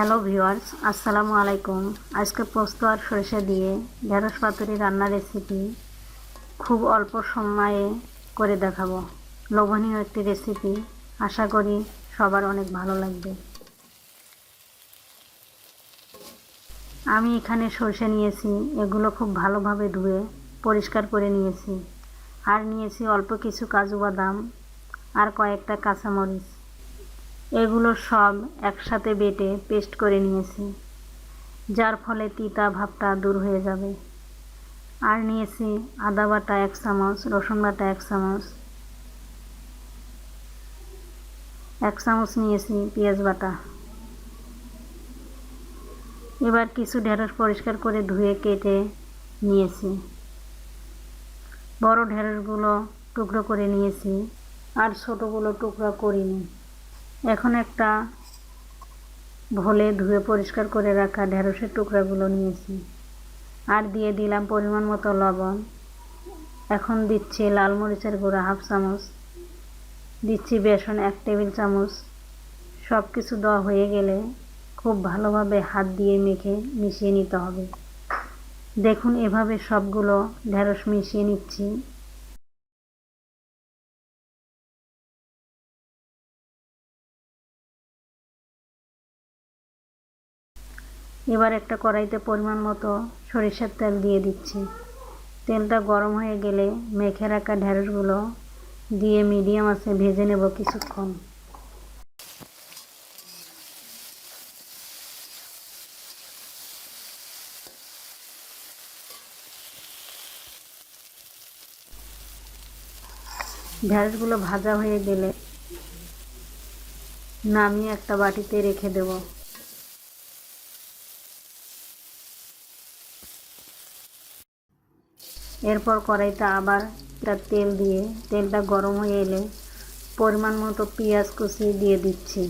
Hello viewers, আসসালামু আলাইকুম। আজকে পোস্ত আর সরিষা দিয়ে ঢেঁড়স পাতুরি রান্নার রেসিপি খুব অল্প সময়ে করে দেখাবো। লোভনীয় একটি রেসিপি আশা করি সবার অনেক ভালো লাগবে। আমি এখানে সরষে নিয়েছি, এগুলো খুব ভালোভাবে ধুয়ে পরিষ্কার করে নিয়েছি। আর নিয়েছি অল্প কিছু কাজু বাদাম আর কয়েকটা কাঁচামরিচ। এগুলো সব একসাথে বেটে পেস্ট করে নিয়েছি, যার ফলে তিতা ভাবটা দূর হয়ে যাবে। আর নিয়েছি আদা বাটা এক চামচ, রসুন বাটা এক চামচ এক চামচ নিয়েছি পেঁয়াজ বাটা। এবার কিছু ঢেঁড়স পরিষ্কার করে ধুয়ে কেটে নিয়েছি। বড় ঢেঁড়সগুলো টুকরো করে নিয়েছি, আর ছোটোগুলো টুকরো করিনি। এখন একটা ভোলে ধুয়ে পরিষ্কার করে রাখা ঢেঁড়সের টুকরাগুলো নিয়েছি। আর দিয়ে দিলাম পরিমাণ মতো লবণ। এখন দিচ্ছি লাল মরিচের গুঁড়া হাফ চামচ। দিচ্ছি বেসন এক টেবিল চামচ। সব কিছু দেওয়া হয়ে গেলে খুব ভালোভাবে হাত দিয়ে মেখে মিশিয়ে নিতে হবে। দেখুন এভাবে সবগুলো ঢেঁড়স মিশিয়ে নিচ্ছি। এবার একটা কড়াইতে পরিমাণ মতো সরিষার তেল দিয়ে দিচ্ছি। তেলটা গরম হয়ে গেলে মেখে রাখা ঢেঁড়সগুলো দিয়ে মিডিয়াম আছে ভেজে নেব কিছুক্ষণ। ঢেঁড়সগুলো ভাজা হয়ে গেলে নামিয়ে একটা বাটিতে রেখে দেবো। এরপর কড়াইতে আবার তেল দিয়ে, তেলটা গরম হয়ে এলে পরিমাণ মতো পেঁয়াজ কুচিয়ে দিয়ে দিচ্ছি।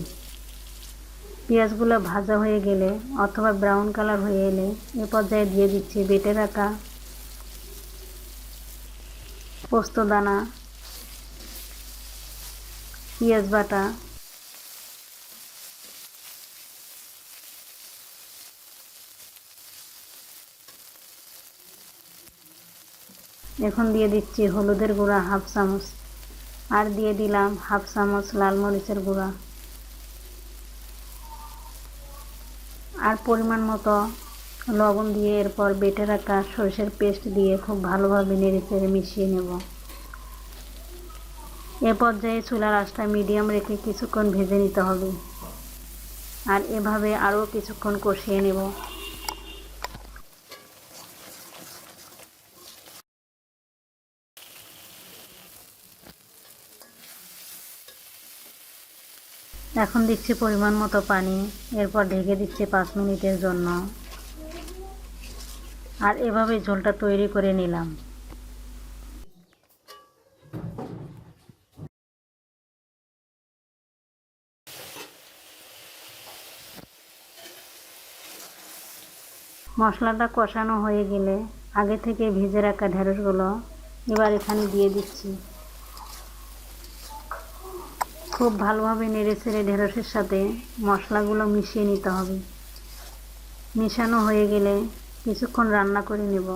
পেঁয়াজগুলো ভাজা হয়ে গেলে অথবা ব্রাউন কালার হয়ে এলে এ পর্যায়ে দিয়ে দিচ্ছি বেটে রাখা পোস্ত দানা, পেঁয়াজ বাটা এখন দিয়ে দিচ্ছি হলুদের গুঁড়া হাফ চামচ। আর দিয়ে দিলাম হাফ চামচ লাল মরিচের গুঁড়া। আর পরিমাণ মতো লবণ দিয়ে এরপর বেটে রাখা সরষের পেস্ট দিয়ে খুব ভালোভাবে নেড়ে চেড়ে মিশিয়ে নেব। এ পর্যায়ে চুলার আঁচটা মিডিয়াম রেখে কিছুক্ষণ ভেজে নিতে হবে। আর এভাবে আরও কিছুক্ষণ কষিয়ে নেব। এখন দিচ্ছি পরিমাণ মতো পানি, এরপর ঢেকে দিচ্ছি পাঁচ মিনিটের জন্য। আর এভাবে ঝোলটা তৈরি করে নিলাম। মশলাটা কষানো হয়ে গেলে আগে থেকে ভেজে রাখা ঢেঁড়সগুলো এবার এখানে দিয়ে দিচ্ছি। খুব ভালোভাবে নেড়ে চেড়ে ঢেঁড়সের সাথে মশলাগুলো মিশিয়ে নিতে হবে। মিশানো হয়ে গেলে কিছুক্ষণ রান্না করে নেব।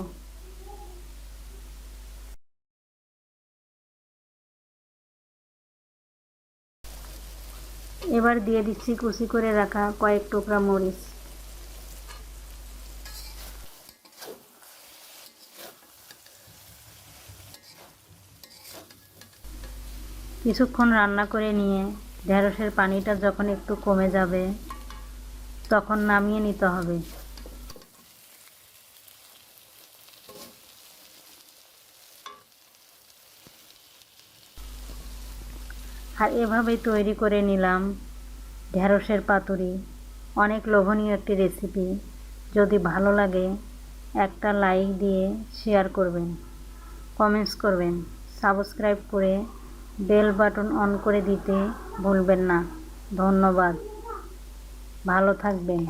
এবার দিয়ে দিচ্ছি কুচি করে রাখা কয়েক টুকরা মরিচ। কিছুক্ষণ রান্না করে নিয়ে ঢেঁড়সের পানিটা যখন একটু কমে যাবে, তখন নামিয়ে নিতে হবে। আর এভাবেই তৈরি করে নিলাম ঢেঁড়সের পাতুরি। অনেক লোভনীয় একটি রেসিপি। যদি ভালো লাগে, একটা লাইক দিয়ে শেয়ার করবেন, কমেন্টস করবেন, সাবস্ক্রাইব করে বেল বাটন অন করে দিতে ভুলবেন না। ধন্যবাদ। ভালো থাকবেন।